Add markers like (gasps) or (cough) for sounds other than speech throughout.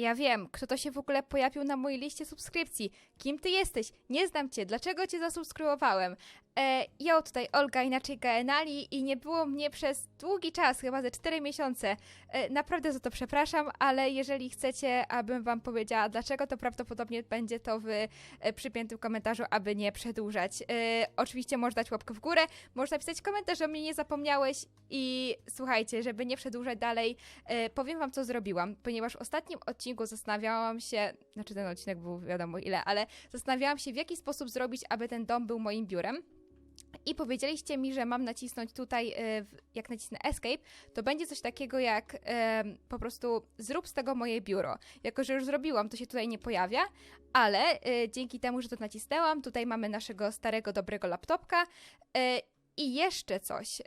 Ja wiem, kto to się w ogóle pojawił na mojej liście subskrypcji. Kim ty jesteś? Nie znam cię. Dlaczego cię zasubskrybowałem? E, ja tutaj Olga, inaczej Gaenali i nie było mnie przez długi czas, chyba ze 4 miesiące. E, naprawdę za to przepraszam, ale jeżeli chcecie, abym wam powiedziała dlaczego, to prawdopodobnie będzie to w e, przypiętym komentarzu, aby nie przedłużać. E, oczywiście możesz dać łapkę w górę, możesz napisać komentarz, że mnie nie zapomniałeś i słuchajcie, żeby nie przedłużać dalej, e, powiem wam co zrobiłam, ponieważ w ostatnim odcinku zastanawiałam się, znaczy ten odcinek był wiadomo ile, ale zastanawiałam się w jaki sposób zrobić, aby ten dom był moim biurem. I powiedzieliście mi, że mam nacisnąć tutaj, w- jak nacisnę Escape, to będzie coś takiego jak po prostu zrób z tego moje biuro. Jako, że już zrobiłam, to się tutaj nie pojawia, ale e, dzięki temu, że to nacisnęłam, tutaj mamy naszego starego, dobrego laptopka e, i jeszcze coś.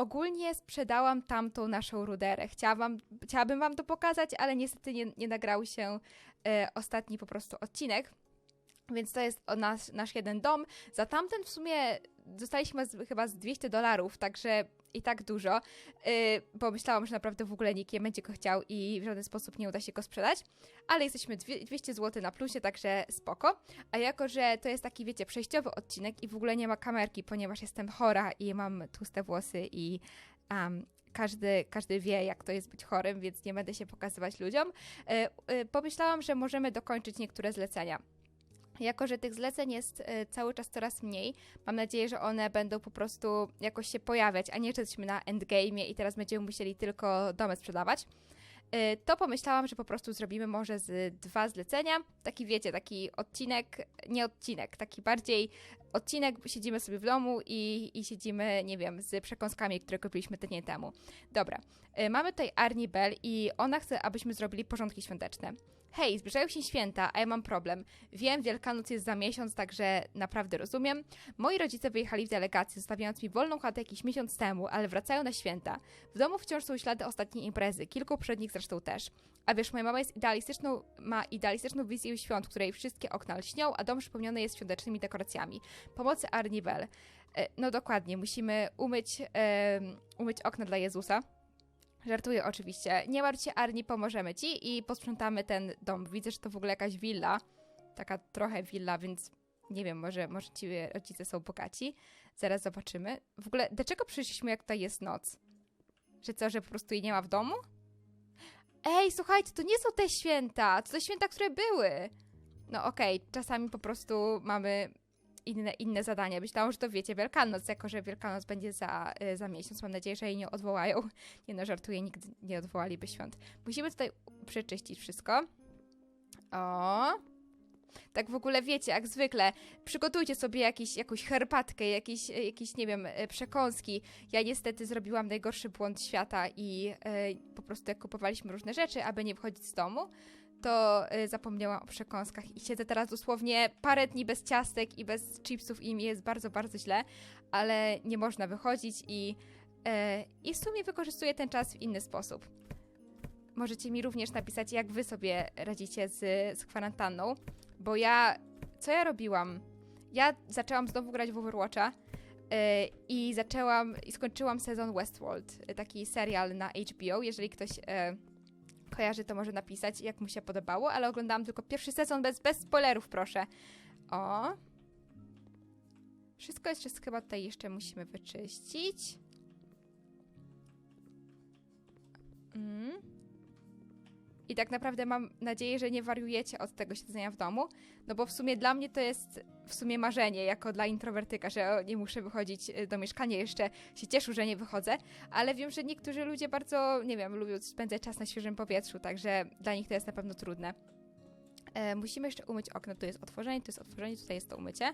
Ogólnie sprzedałam tamtą naszą ruderę. Chciałam, chciałabym wam to pokazać, ale niestety nie, nie nagrał się e, ostatni po prostu odcinek. Więc to jest o nas, nasz jeden dom. Za tamten w sumie dostaliśmy z, chyba z 200 dolarów, także i tak dużo, yy, bo myślałam, że naprawdę w ogóle nikt nie będzie go chciał i w żaden sposób nie uda się go sprzedać, ale jesteśmy dwie, 200 zł na plusie, także spoko. A jako, że to jest taki, wiecie, przejściowy odcinek i w ogóle nie ma kamerki, ponieważ jestem chora i mam tłuste włosy i um, każdy, każdy wie, jak to jest być chorym, więc nie będę się pokazywać ludziom, yy, yy, pomyślałam, że możemy dokończyć niektóre zlecenia. Jako, że tych zleceń jest e, cały czas coraz mniej, mam nadzieję, że one będą po prostu jakoś się pojawiać, a nie, jesteśmy na endgame'ie i teraz będziemy musieli tylko domy sprzedawać. E, To pomyślałam, że po prostu zrobimy może z dwa zlecenia. Taki wiecie, taki odcinek, nie odcinek, taki bardziej odcinek, siedzimy sobie w domu i, i siedzimy, nie wiem, z przekąskami, które kupiliśmy tydzień temu. Dobra, e, mamy tutaj Arnie Bell i ona chce, abyśmy zrobili porządki świąteczne. Hej, zbliżają się święta, a ja mam problem. Wiem, Wielkanoc jest za miesiąc, także naprawdę rozumiem. Moi rodzice wyjechali w delegacji, zostawiając mi wolną chatę jakiś miesiąc temu, ale wracają na święta. W domu wciąż są ślady ostatniej imprezy, kilku przednich zresztą też. A wiesz, moja mama jest idealistyczną, ma idealistyczną wizję świąt, której wszystkie okna lśnią, a dom przypomniony jest świątecznymi dekoracjami. Pomocy Arnie Bell. E, No dokładnie, musimy umyć, em, umyć okna dla Jezusa. Żartuję oczywiście. Nie martw się, Arni, pomożemy ci i posprzątamy ten dom. Widzę, że to w ogóle jakaś willa. Taka trochę willa, więc nie wiem, może, może ci rodzice są bogaci. Zaraz zobaczymy. W ogóle, dlaczego przyszliśmy, jak tutaj jest noc? Że co, że po prostu jej nie ma w domu? Ej, słuchajcie, to nie są te święta. To te święta, które były. No okej, czasami po prostu mamy inne, inne zadania. Myślałam, że to wiecie, Wielkanoc, jako że Wielkanoc będzie za, y, za miesiąc. Mam nadzieję, że jej nie odwołają. (laughs) Nie no, żartuję, nigdy nie odwołaliby świąt. Musimy tutaj przeczyścić wszystko. O. Tak w ogóle wiecie, jak zwykle, przygotujcie sobie jakiś, jakąś herbatkę, jakieś, jakieś, nie wiem, e, przekąski. Ja niestety zrobiłam najgorszy błąd świata i e, po prostu jak kupowaliśmy różne rzeczy, aby nie wychodzić z domu, to e, zapomniałam o przekąskach i siedzę teraz dosłownie parę dni bez ciastek i bez chipsów i mi jest bardzo, bardzo źle, ale nie można wychodzić i, e, i w sumie wykorzystuję ten czas w inny sposób. Możecie mi również napisać, jak wy sobie radzicie z, z kwarantanną, bo ja, co ja robiłam? Ja zaczęłam znowu grać w Overwatcha yy, i zaczęłam, i skończyłam sezon Westworld, taki serial na HBO, jeżeli ktoś yy, kojarzy, to może napisać, jak mu się podobało, ale oglądałam tylko pierwszy sezon bez, bez spoilerów, proszę. O. Wszystko jeszcze chyba tutaj jeszcze musimy wyczyścić. Mm. I tak naprawdę mam nadzieję, że nie wariujecie od tego siedzenia w domu, no bo w sumie dla mnie to jest w sumie marzenie, jako dla introwertyka, że nie muszę wychodzić y, do mieszkania, jeszcze się cieszę, że nie wychodzę, ale wiem, że niektórzy ludzie bardzo, nie wiem, lubią spędzać czas na świeżym powietrzu, także dla nich to jest na pewno trudne. E, musimy jeszcze umyć okno, tu jest otworzenie, tu jest otworzenie, tutaj jest to umycie.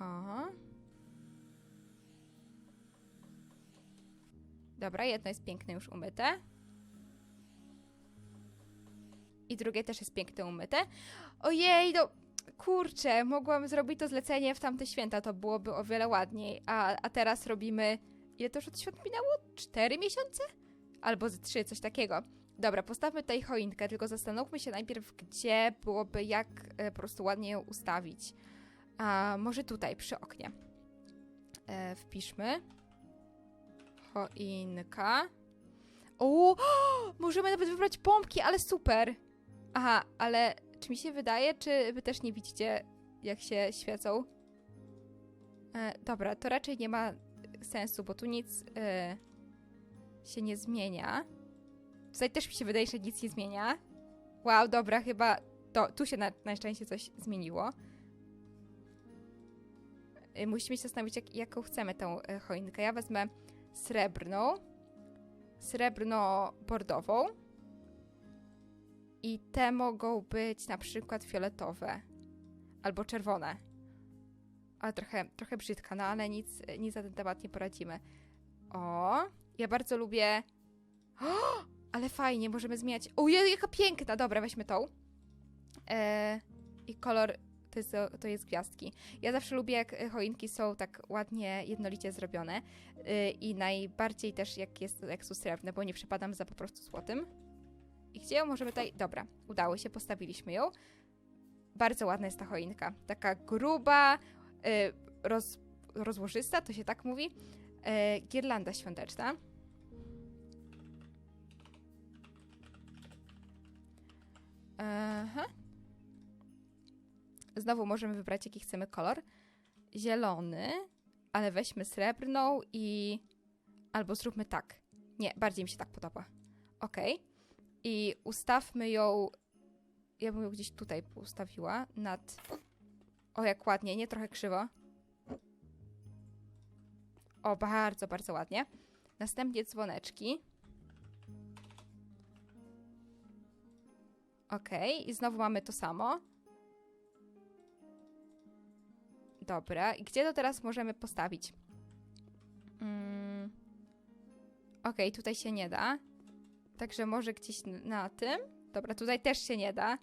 O. Dobra, jedno jest piękne już umyte. I drugie też jest piękne umyte. Ojej, no kurczę, mogłam zrobić to zlecenie w tamte święta, to byłoby o wiele ładniej. A, a teraz robimy. Ile to już od świąt minęło? Cztery miesiące? Albo trzy, coś takiego. Dobra, postawmy tutaj choinkę, tylko zastanówmy się najpierw, gdzie byłoby, jak e, po prostu ładnie ją ustawić. A może tutaj, przy oknie. E, wpiszmy. Choinka. O, (gasps) możemy nawet wybrać pompki, ale super. Aha, ale czy mi się wydaje, czy wy też nie widzicie, jak się świecą? E, dobra, to raczej nie ma sensu, bo tu nic e, się nie zmienia. Tutaj też mi się wydaje, że nic nie zmienia. Wow, dobra, chyba to, tu się na, na szczęście coś zmieniło. E, musimy się zastanowić, jak, jaką chcemy tą e, choinkę. Ja wezmę srebrną, srebrno-bordową i te mogą być na przykład fioletowe albo czerwone. Ale trochę, trochę brzydka, no ale nic, nic na ten temat nie poradzimy. O, ja bardzo lubię... O, ale fajnie, możemy zmieniać... O, jaka piękna! Dobra, weźmy tą. E, I kolor to jest, to jest gwiazdki. Ja zawsze lubię, jak choinki są tak ładnie, jednolicie zrobione. Y, I najbardziej też, jak, jest, jak są srebrne, bo nie przepadam za po prostu złotym. I gdzie ją możemy tutaj... Dobra, udało się, postawiliśmy ją. Bardzo ładna jest ta choinka. Taka gruba, y, roz, rozłożysta, to się tak mówi. Y, girlanda świąteczna. Aha. Znowu możemy wybrać, jaki chcemy kolor. Zielony, ale weźmy srebrną i... Albo zróbmy tak. Nie, bardziej mi się tak podoba. Ok. I ustawmy ją... Ja bym ją gdzieś tutaj ustawiła. Nad... O, jak ładnie, nie? Trochę krzywo. O, bardzo, bardzo ładnie. Następnie dzwoneczki. Ok, i znowu mamy to samo. Dobra, i gdzie to teraz możemy postawić? Mm. Ok, tutaj się nie da. Także może gdzieś na tym. Dobra, tutaj też się nie da.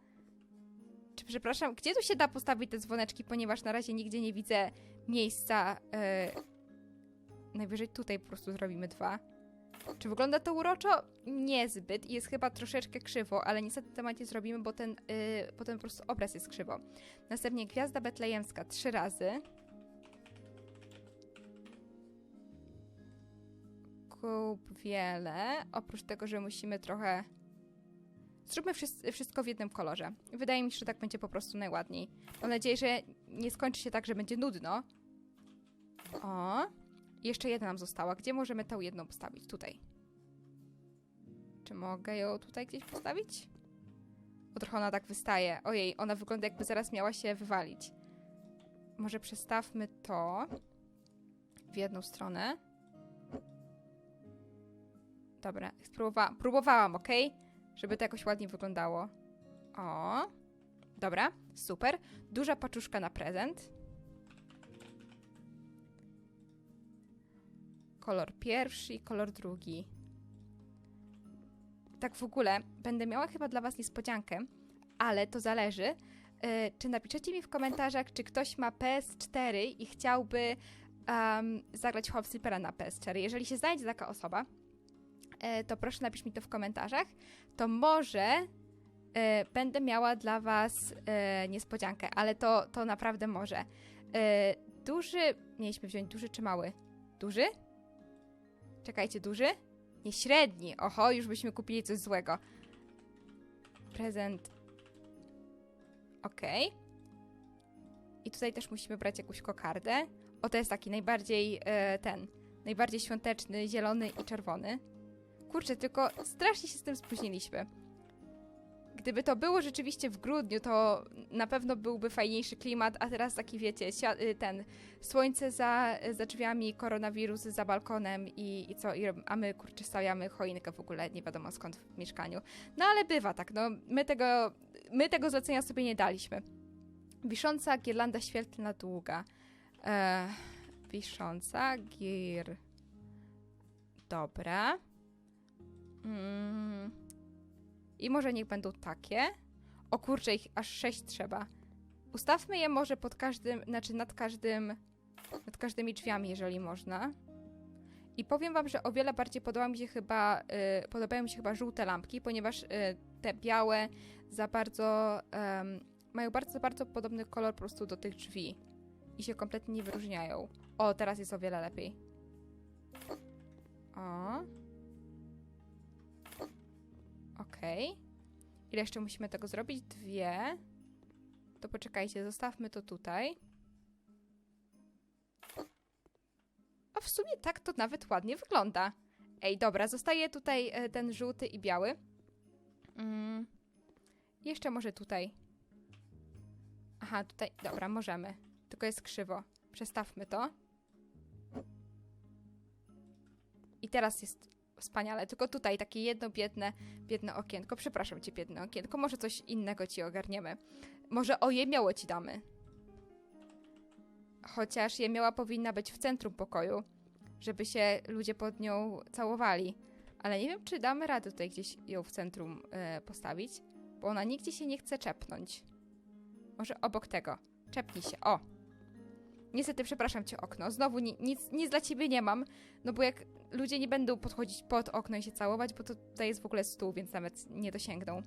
Czy przepraszam, gdzie tu się da postawić te dzwoneczki, ponieważ na razie nigdzie nie widzę miejsca. e, najwyżej tutaj po prostu zrobimy dwa. Czy wygląda to uroczo? Niezbyt. Jest chyba troszeczkę krzywo, ale niestety temat nie zrobimy, bo ten, yy, bo ten po prostu obraz jest krzywo. Następnie Gwiazda Betlejemska trzy razy. Kup wiele. Oprócz tego, że musimy trochę... Zróbmy wszys- wszystko w jednym kolorze. Wydaje mi się, że tak będzie po prostu najładniej. Mam nadzieję, że nie skończy się tak, że będzie nudno. O, jeszcze jedna nam została. Gdzie możemy tą jedną postawić? Tutaj. Czy mogę ją tutaj gdzieś postawić? Bo trochę ona tak wystaje. Ojej, ona wygląda jakby zaraz miała się wywalić. Może przestawmy to w jedną stronę. Dobra, spróbowa próbowałam, ok? Żeby to jakoś ładnie wyglądało. O, dobra, super. Duża paczuszka na prezent. kolor pierwszy i kolor drugi. Tak w ogóle, będę miała chyba dla Was niespodziankę, ale to zależy, yy, czy napiszecie mi w komentarzach, czy ktoś ma PS4 i chciałby um, zagrać Hop Sleepera na PS4. Jeżeli się znajdzie taka osoba, to proszę napisz mi to w komentarzach, to może yy, będę miała dla Was yy, niespodziankę, ale to, to naprawdę może. Duży, mieliśmy wziąć duży czy mały? Duży? Czekajcie, duży? Nie, średni. Oho, już byśmy kupili coś złego. Prezent. Okej. I tutaj też musimy brać jakąś kokardę. O, to jest taki najbardziej e, ten, najbardziej świąteczny, zielony i czerwony. Kurczę, tylko strasznie się z tym spóźniliśmy. Gdyby to było rzeczywiście w grudniu, to na pewno byłby fajniejszy klimat, a teraz taki wiecie, y, ten słońce za, za drzwiami, koronawirus za balkonem i, i co, i, a my kurczę stawiamy choinkę w ogóle, nie wiadomo skąd w mieszkaniu. No ale bywa tak, no my tego, my tego zlecenia sobie nie daliśmy. Wisząca girlanda świetlna długa. E, wisząca gir... Dobra. Mm. I może niech będą takie. O kurczę, ich aż sześć trzeba. Ustawmy je może pod każdym, znaczy nad każdym, nad każdymi drzwiami, jeżeli można. I powiem wam, że o wiele bardziej podoba mi się chyba, y, podobają mi się chyba żółte lampki, ponieważ y, te białe za bardzo, mają bardzo, bardzo podobny kolor po prostu do tych drzwi. I się kompletnie nie wyróżniają. O, teraz jest o wiele lepiej. O. Okej. Ile jeszcze musimy tego zrobić? Dwie. To poczekajcie, zostawmy to tutaj. A w sumie tak to nawet ładnie wygląda. Ej, dobra, zostaje tutaj e, ten żółty i biały. Mm. Jeszcze może tutaj. Aha, tutaj, dobra, możemy. Tylko jest krzywo. Przestawmy to. I teraz jest wspaniale. Tylko tutaj takie jedno biedne, biedne okienko. Przepraszam cię, biedne okienko. Może coś innego ci ogarniemy. Może o jemioło ci damy. Chociaż jemioła powinna być w centrum pokoju, żeby się ludzie pod nią całowali. Ale nie wiem, czy damy radę tutaj gdzieś ją w centrum e, postawić, bo ona nigdzie się nie chce czepnąć. Może obok tego. Czepnij się. O! Niestety, przepraszam cię, okno. Znowu ni nic, nic dla ciebie nie mam, no bo jak ludzie nie będą podchodzić pod okno i się całować, bo to tutaj jest w ogóle stół, więc nawet nie dosięgną.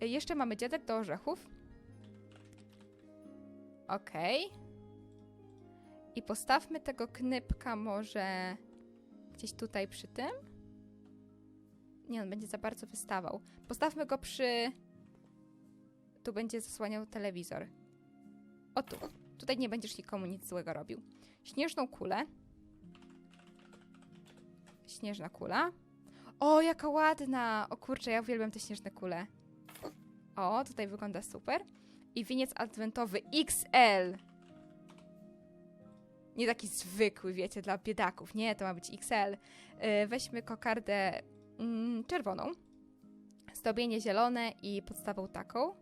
E, Jeszcze mamy dziadek do orzechów. Okej. I postawmy tego knypka może gdzieś tutaj przy tym. Nie, on będzie za bardzo wystawał. Postawmy go przy... Tu będzie zasłaniał telewizor. O tu. Tutaj nie będziesz nikomu nic złego robił. Śnieżną kulę. Śnieżna kula. O, jaka ładna! O kurczę, ja uwielbiam te śnieżne kule. O, tutaj wygląda super. I winiec adwentowy XL. Nie taki zwykły, wiecie, dla biedaków. Nie, to ma być XL. Yy, weźmy kokardę mm, czerwoną. Zdobienie zielone i podstawą taką.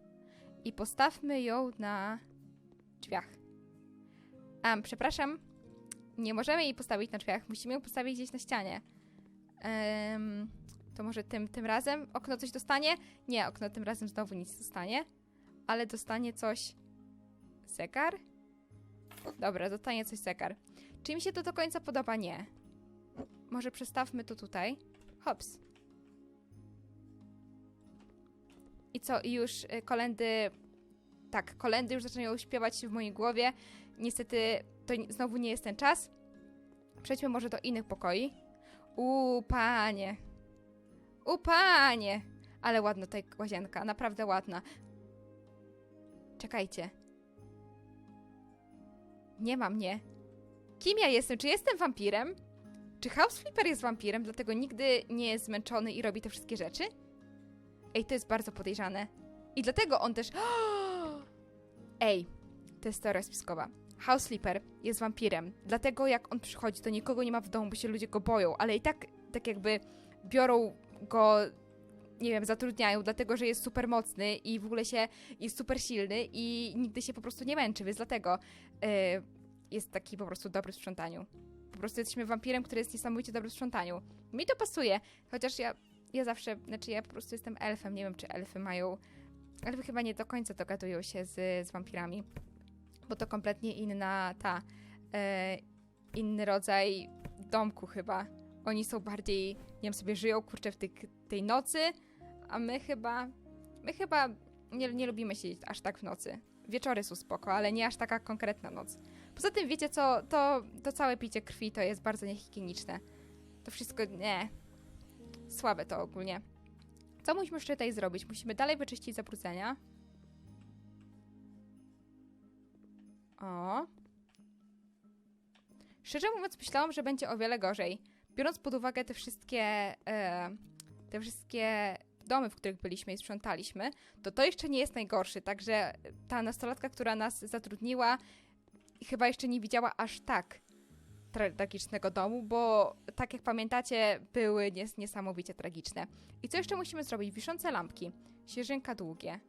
I postawmy ją na drzwiach. A, przepraszam. Nie możemy jej postawić na drzwiach. Musimy ją postawić gdzieś na ścianie. Em, to może tym, tym razem okno coś dostanie? Nie, okno tym razem znowu nic dostanie. Ale dostanie coś... Zegar? Dobra, dostanie coś zegar. Czy mi się to do końca podoba? Nie. Może przestawmy to tutaj. Hops. I co? Już y, kolendy... Tak, kolendy już zaczynają śpiewać w mojej głowie. Niestety to znowu nie jest ten czas. Przejdźmy może do innych pokoi. U panie. U panie. Ale ładna ta łazienka, naprawdę ładna. Czekajcie. Nie ma mnie. Kim ja jestem? Czy jestem wampirem? Czy House Flipper jest wampirem, dlatego nigdy nie jest zmęczony i robi te wszystkie rzeczy? Ej, to jest bardzo podejrzane. I dlatego on też... (gasps) Ej, to jest teoria spiskowa. House Flipper jest wampirem, dlatego jak on przychodzi, to nikogo nie ma w domu, bo się ludzie go boją, ale i tak, tak jakby biorą go, nie wiem, zatrudniają, dlatego że jest super mocny i w ogóle się jest super silny i nigdy się po prostu nie męczy, więc dlatego yy, jest taki po prostu dobry w sprzątaniu. Po prostu jesteśmy wampirem, który jest niesamowicie dobry w sprzątaniu. Mi to pasuje, chociaż ja, ja zawsze, znaczy ja po prostu jestem elfem, nie wiem czy elfy mają, elfy chyba nie do końca dogadują się z, z wampirami, bo to kompletnie inna ta, e, inny rodzaj domku chyba. Oni są bardziej, nie wiem, sobie żyją, kurczę, w tej, tej nocy, a my chyba, my chyba nie, nie lubimy siedzieć aż tak w nocy. Wieczory są spoko, ale nie aż taka konkretna noc. Poza tym, wiecie co, to, to całe picie krwi to jest bardzo niehigieniczne. To wszystko, nie. Słabe to ogólnie. Co musimy jeszcze tutaj zrobić? Musimy dalej wyczyścić zabrudzenia. O. Szczerze mówiąc, myślałam, że będzie o wiele gorzej. Biorąc pod uwagę te wszystkie, e, te wszystkie domy, w których byliśmy i sprzątaliśmy, to to jeszcze nie jest najgorszy. Także ta nastolatka, która nas zatrudniła, chyba jeszcze nie widziała aż tak tra- tragicznego domu, bo tak jak pamiętacie, były nies- niesamowicie tragiczne. I co jeszcze musimy zrobić? Wiszące lampki, śnieżynka długie.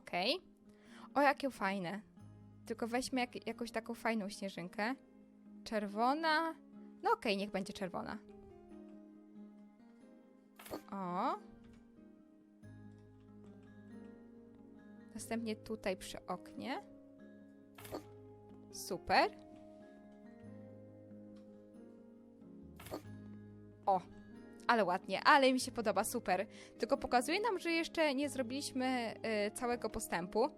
Okej. O, jakie fajne. Tylko weźmy jak- jakąś taką fajną śnieżynkę. Czerwona. No okej, niech będzie czerwona. O. Następnie tutaj przy oknie. Super. Ale ładnie, ale mi się podoba, super. Tylko pokazuje nam, że jeszcze nie zrobiliśmy y, całego postępu.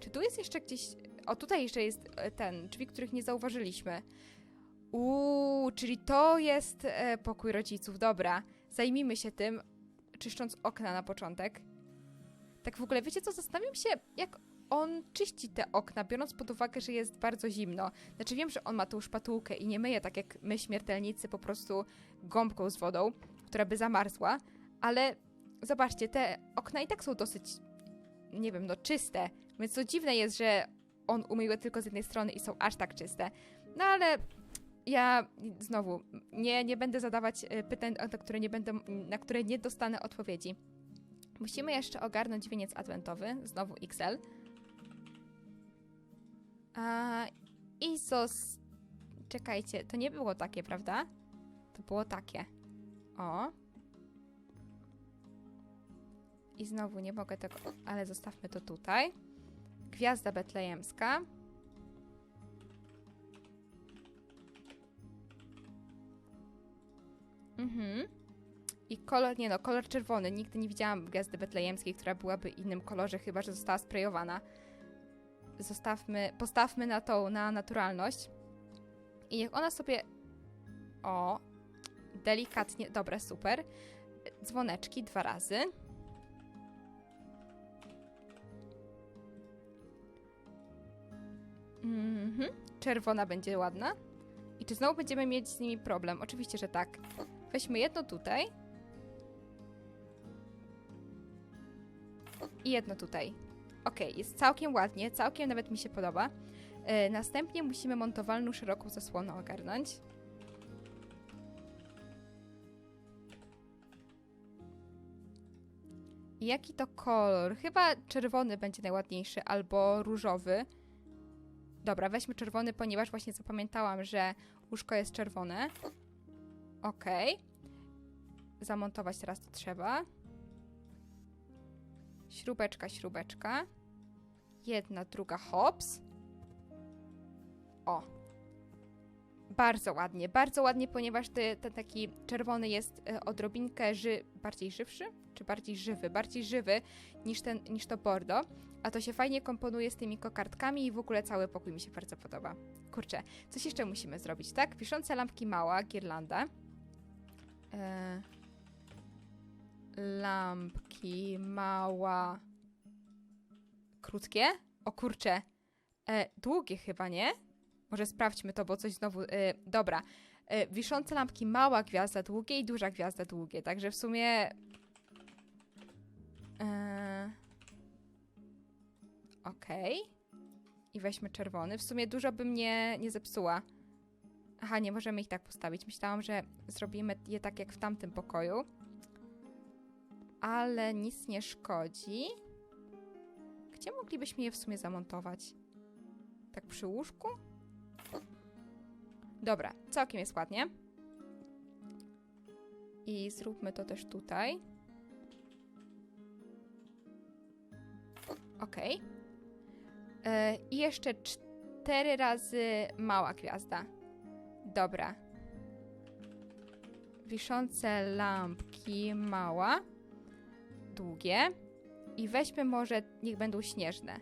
Czy tu jest jeszcze gdzieś... O, tutaj jeszcze jest y, ten, drzwi, których nie zauważyliśmy. Uuu, czyli to jest e, pokój rodziców. Dobra, zajmijmy się tym, czyszcząc okna na początek. Tak w ogóle, wiecie co, zastanawiam się, jak on czyści te okna, biorąc pod uwagę, że jest bardzo zimno. Znaczy wiem, że on ma tą szpatułkę i nie myje tak jak my śmiertelnicy po prostu gąbką z wodą, która by zamarzła, ale zobaczcie, te okna i tak są dosyć, nie wiem, no czyste, więc to dziwne jest, że on umył je tylko z jednej strony i są aż tak czyste. No ale ja znowu nie, nie będę zadawać e, pytań, na które nie, będę, na które nie dostanę odpowiedzi. Musimy jeszcze ogarnąć wieniec adwentowy, znowu XL. A, Isos. Czekajcie, to nie było takie, prawda? To było takie. O. I znowu nie mogę tego, ale zostawmy to tutaj. Gwiazda betlejemska. Mhm. I kolor, nie no, kolor czerwony. Nigdy nie widziałam gwiazdy betlejemskiej, która byłaby innym kolorze, chyba że została sprayowana. Zostawmy, postawmy na tą, na naturalność. I niech ona sobie. O, delikatnie. Dobra, super. Dzwoneczki dwa razy. Mhm. Czerwona będzie ładna. I czy znowu będziemy mieć z nimi problem? Oczywiście, że tak. Weźmy jedno tutaj. I jedno tutaj. Ok, jest całkiem ładnie, całkiem nawet mi się podoba. E, następnie musimy montowalną szeroką zasłonę ogarnąć. I Jaki to kolor? Chyba czerwony będzie najładniejszy, albo różowy. Dobra, weźmy czerwony, ponieważ właśnie zapamiętałam, że łóżko jest czerwone. Ok. Zamontować teraz to trzeba. Śrubeczka, śrubeczka. Jedna, druga, hops. O. Bardzo ładnie, bardzo ładnie, ponieważ te, ten taki czerwony jest e, odrobinkę ży, bardziej żywszy, bardziej żywy, bardziej żywy niż, ten, niż to bordo. A to się fajnie komponuje z tymi kokardkami i w ogóle cały pokój mi się bardzo podoba. Kurczę, coś jeszcze musimy zrobić, tak? Wiszące lampki mała, girlanda. E, lampki mała. Krótkie? O kurczę. E, długie chyba, nie? Może sprawdźmy to, bo coś znowu... E, dobra. E, wiszące lampki mała gwiazda długie i duża gwiazda długie. Także w sumie... Okej. I weźmy czerwony. W sumie dużo by mnie nie zepsuła. Aha, nie możemy ich tak postawić. Myślałam, że zrobimy je tak jak w tamtym pokoju. Ale nic nie szkodzi. Gdzie moglibyśmy je w sumie zamontować? Tak przy łóżku? Dobra, całkiem jest ładnie. I zróbmy to też tutaj. Okej. E, I jeszcze cztery razy mała gwiazda. Dobra. Wiszące lampki mała. Długie. I weźmy może, niech będą śnieżne.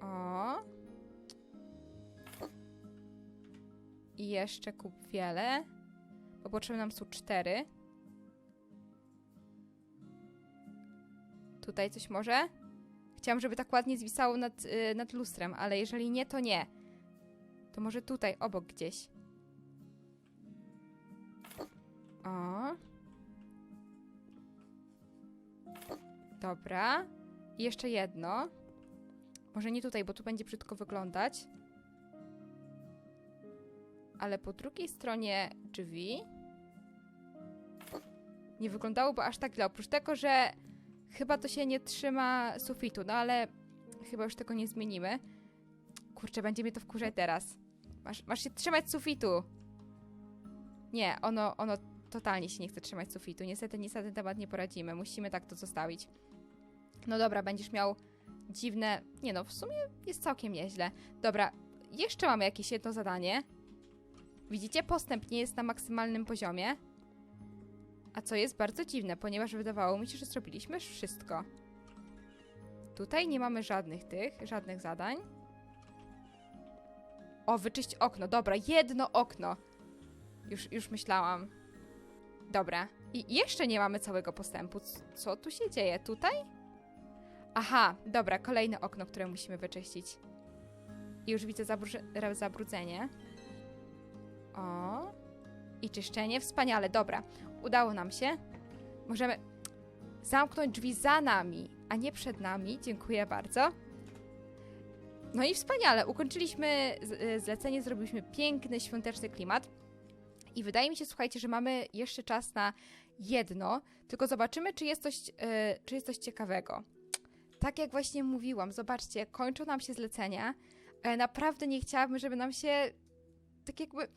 O. I jeszcze kup wiele. Bo potrzebne nam są cztery. Tutaj coś może? Chciałam, żeby tak ładnie zwisało nad, y, nad lustrem, ale jeżeli nie, to nie. To może tutaj, obok gdzieś. O. Dobra. I jeszcze jedno. Może nie tutaj, bo tu będzie brzydko wyglądać. Ale po drugiej stronie drzwi nie wyglądałoby aż tak źle. Oprócz tego, że chyba to się nie trzyma sufitu, no ale chyba już tego nie zmienimy. Kurczę, będzie mnie to wkurzać teraz. Masz, masz się trzymać sufitu. Nie, ono, ono totalnie się nie chce trzymać sufitu. Niestety, niestety temat nie poradzimy. Musimy tak to zostawić. No dobra, będziesz miał dziwne... Nie no, w sumie jest całkiem nieźle. Dobra, jeszcze mamy jakieś jedno zadanie. Widzicie, postęp nie jest na maksymalnym poziomie. A co jest bardzo dziwne, ponieważ wydawało mi się, że zrobiliśmy wszystko. Tutaj nie mamy żadnych tych, żadnych zadań. O, wyczyść okno. Dobra, jedno okno. Już, już myślałam. Dobra. I jeszcze nie mamy całego postępu. Co tu się dzieje? Tutaj? Aha, dobra, kolejne okno, które musimy wyczyścić. I już widzę zabrudzenie. O. I czyszczenie. Wspaniale, dobra. Udało nam się. Możemy zamknąć drzwi za nami, a nie przed nami. Dziękuję bardzo. No i wspaniale. Ukończyliśmy y, zlecenie, zrobiliśmy piękny, świąteczny klimat. I wydaje mi się, słuchajcie, że mamy jeszcze czas na jedno, tylko zobaczymy, czy jest coś, y, czy jest coś ciekawego. Tak jak właśnie mówiłam, zobaczcie, kończą nam się zlecenia. E, naprawdę nie chciałabym, żeby nam się tak jakby.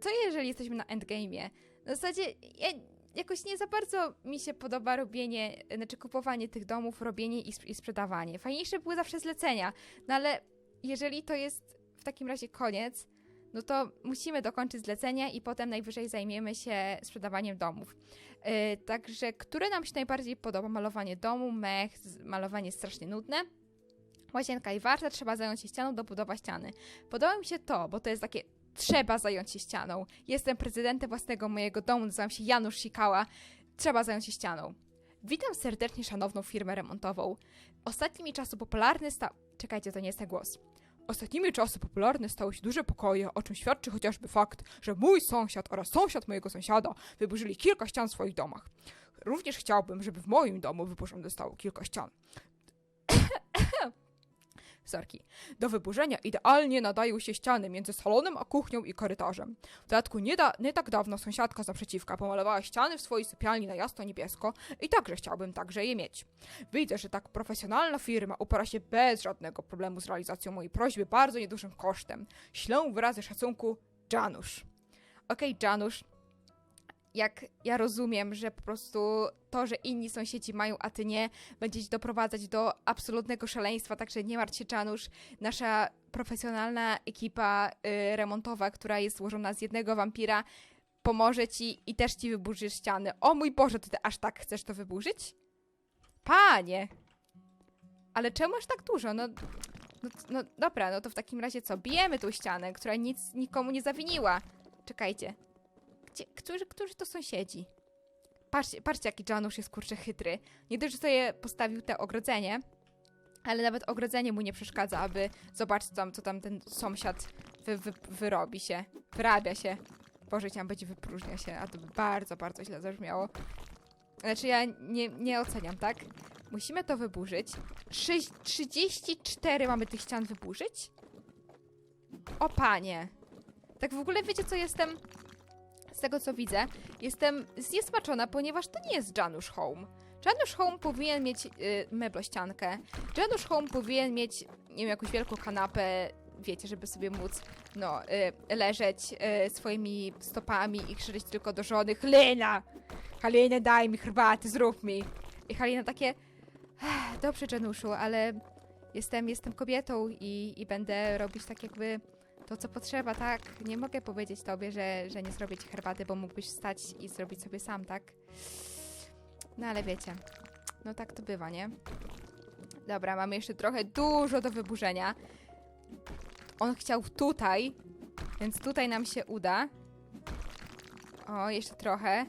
Co jeżeli jesteśmy na endgame'ie? Na zasadzie ja, jakoś nie za bardzo mi się podoba robienie, znaczy kupowanie tych domów, robienie i, sp- i sprzedawanie. Fajniejsze były zawsze zlecenia, no ale jeżeli to jest w takim razie koniec, no to musimy dokończyć zlecenia i potem najwyżej zajmiemy się sprzedawaniem domów. Yy, także, które nam się najbardziej podoba? Malowanie domu, mech, malowanie jest strasznie nudne. Łazienka i warta, trzeba zająć się ścianą, dobudowa ściany. Podoba mi się to, bo to jest takie trzeba zająć się ścianą. Jestem prezydentem własnego mojego domu, nazywam się Janusz Sikała. Trzeba zająć się ścianą. Witam serdecznie szanowną firmę remontową. Ostatnimi czasy popularny stał... Czekajcie, to nie jest ten głos. Ostatnimi czasy popularne stały się duże pokoje, o czym świadczy chociażby fakt, że mój sąsiad oraz sąsiad mojego sąsiada wyburzyli kilka ścian w swoich domach. Również chciałbym, żeby w moim domu wyburzone zostało kilka ścian. (coughs) Sorki. Do wyburzenia idealnie nadają się ściany między salonem a kuchnią i korytarzem. W dodatku nie, da, nie tak dawno sąsiadka z naprzeciwka pomalowała ściany w swojej sypialni na jasno niebiesko i także chciałbym także je mieć. Widzę, że tak profesjonalna firma upora się bez żadnego problemu z realizacją mojej prośby bardzo niedużym kosztem. Ślę wyrazy szacunku Janusz. Okej, Janusz, jak ja rozumiem, że po prostu to, że inni sąsiedzi mają, a ty nie, będzie ci doprowadzać do absolutnego szaleństwa, także nie martw się, Janusz. Nasza profesjonalna ekipa y, remontowa, która jest złożona z jednego wampira, pomoże ci i też ci wyburzy ściany. O mój Boże, ty aż tak chcesz to wyburzyć? Panie! Ale czemu aż tak dużo? No, no, no dobra, no to w takim razie co? Bijemy tą ścianę, która nic nikomu nie zawiniła. Czekajcie. Gdzie, którzy, którzy to sąsiedzi? Patrzcie, patrzcie, jaki Janusz jest kurczę chytry. Nie dość, że sobie postawił te ogrodzenie, ale nawet ogrodzenie mu nie przeszkadza, aby zobaczyć tam, co tam ten sąsiad wy, wy, wyrobi się, wyrabia się. Boże, chciałam być wypróżnia się, a to bardzo, bardzo źle zabrzmiało. Znaczy ja nie, nie oceniam, tak? Musimy to wyburzyć. Sześć- 34 mamy tych ścian wyburzyć? O panie. Tak w ogóle wiecie co jestem... Tego co widzę, jestem zniesmaczona, ponieważ to nie jest Janusz Home. Janusz Home powinien mieć y, meblościankę. Janusz Home powinien mieć, nie wiem, jakąś wielką kanapę, wiecie, żeby sobie móc, no, y, leżeć y, swoimi stopami i krzyczeć tylko do żony Halina! Halina, daj mi herbaty, zrób mi! I Halina takie, "Ech, dobrze Januszu, ale jestem, jestem kobietą i, i będę robić tak jakby to, co potrzeba, tak? Nie mogę powiedzieć tobie, że, że nie zrobię ci herbaty, bo mógłbyś wstać i zrobić sobie sam, tak? No ale wiecie, no tak to bywa, nie? Dobra, mamy jeszcze trochę dużo do wyburzenia. On chciał tutaj, więc tutaj nam się uda. O, jeszcze trochę.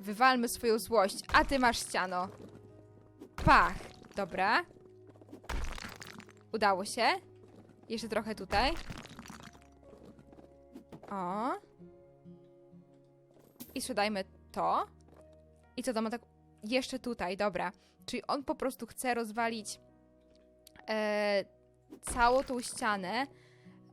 Wywalmy swoją złość, a ty masz ściano. Pach. Dobra. Udało się. Jeszcze trochę tutaj. O. I sprzedajmy to. I co to ma tak. Jeszcze tutaj, dobra. Czyli on po prostu chce rozwalić e, całą tą ścianę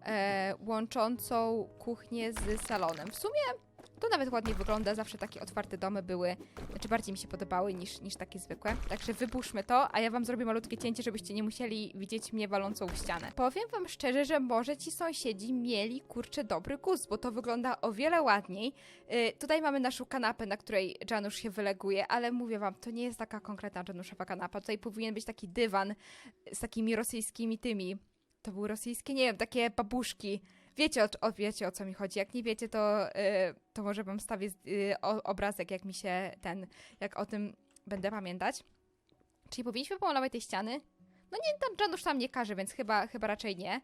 e, łączącą kuchnię z salonem. W sumie to nawet ładnie wygląda. Zawsze takie otwarte domy były, znaczy bardziej mi się podobały niż, niż takie zwykłe. Także wypuszczmy to, a ja wam zrobię malutkie cięcie, żebyście nie musieli widzieć mnie walącą w ścianę. Powiem wam szczerze, że może ci sąsiedzi mieli kurczę dobry gust, bo to wygląda o wiele ładniej. Yy, tutaj mamy naszą kanapę, na której Janusz się wyleguje, ale mówię wam, to nie jest taka konkretna Januszowa kanapa. Tutaj powinien być taki dywan z takimi rosyjskimi tymi. To były rosyjskie, nie wiem, takie babuszki. Wiecie o, wiecie o co mi chodzi. Jak nie wiecie, to, yy, to może wam stawię o, obrazek, jak mi się ten, jak o tym będę pamiętać. Czyli powinniśmy pomalować tej ściany? No nie, tam Janusz tam nie każe, więc chyba, chyba raczej nie.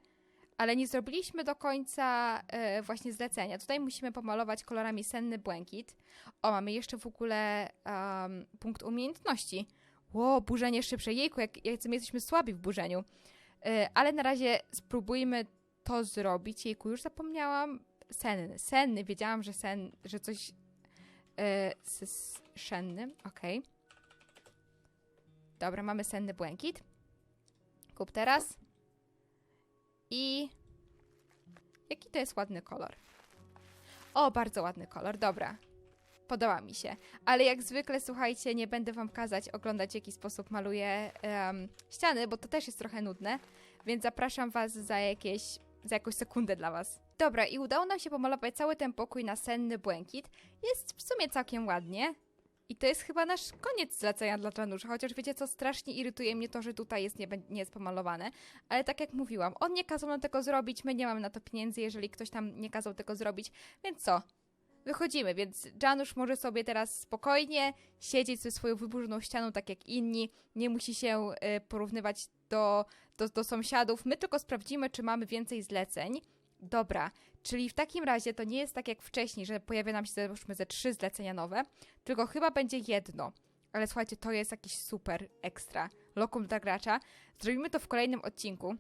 ale nie zrobiliśmy do końca e, właśnie zlecenia. Tutaj musimy pomalować kolorami senny błękit. O, mamy jeszcze w ogóle em, punkt umiejętności. Ło, burzenie szybsze. Jejku, jak, jak my jesteśmy słabi w burzeniu. Ale na razie spróbujmy to zrobić. Jejku, już zapomniałam. Senny, senny. Wiedziałam, że sen, że coś e, z, z sennym. Okej. Dobra, mamy senny błękit. Kup teraz. I jaki to jest ładny kolor. O, bardzo ładny kolor, dobra. Podoba mi się. Ale jak zwykle, słuchajcie, nie będę wam kazać oglądać, w jaki sposób maluję em, ściany, bo to też jest trochę nudne, więc zapraszam was za jakieś, za jakąś sekundę dla was. Dobra, i udało nam się pomalować cały ten pokój na senny błękit. Jest w sumie całkiem ładnie. I to jest chyba nasz koniec zlecenia dla Janusza, chociaż wiecie co, strasznie irytuje mnie to, że tutaj jest, nie, nie jest pomalowane. Ale tak jak mówiłam, on nie kazał nam tego zrobić, my nie mamy na to pieniędzy, jeżeli ktoś tam nie kazał tego zrobić, więc co? Wychodzimy, więc Janusz może sobie teraz spokojnie siedzieć ze swoją wyburzoną ścianą, tak jak inni, nie musi się y, porównywać do, do, do sąsiadów. My tylko sprawdzimy, czy mamy więcej zleceń. Dobra, czyli w takim razie to nie jest tak jak wcześniej, że pojawia nam się załóżmy ze trzy zlecenia nowe, tylko chyba będzie jedno. Ale słuchajcie, to jest jakiś super ekstra. Lokum dla gracza. Zrobimy to w kolejnym odcinku.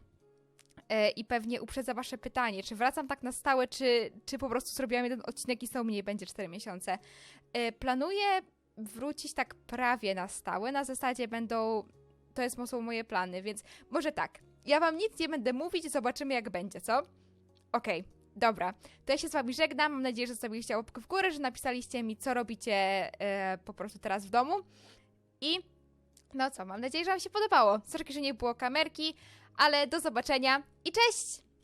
E, I pewnie uprzedza wasze pytanie, czy wracam tak na stałe, czy, czy po prostu zrobiłam jeden odcinek i są mniej, będzie 4 miesiące. E, Planuję wrócić tak prawie na stałe, na zasadzie będą, to jest, są moje plany, więc może tak, ja wam nic nie będę mówić, zobaczymy jak będzie, co? Okej, dobra, to ja się z wami żegnam, mam nadzieję, że zostawiliście łapkę w górę, że napisaliście mi, co robicie e, po prostu teraz w domu i no co, mam nadzieję, że wam się podobało. Sorry, że nie było kamerki, ale do zobaczenia i cześć!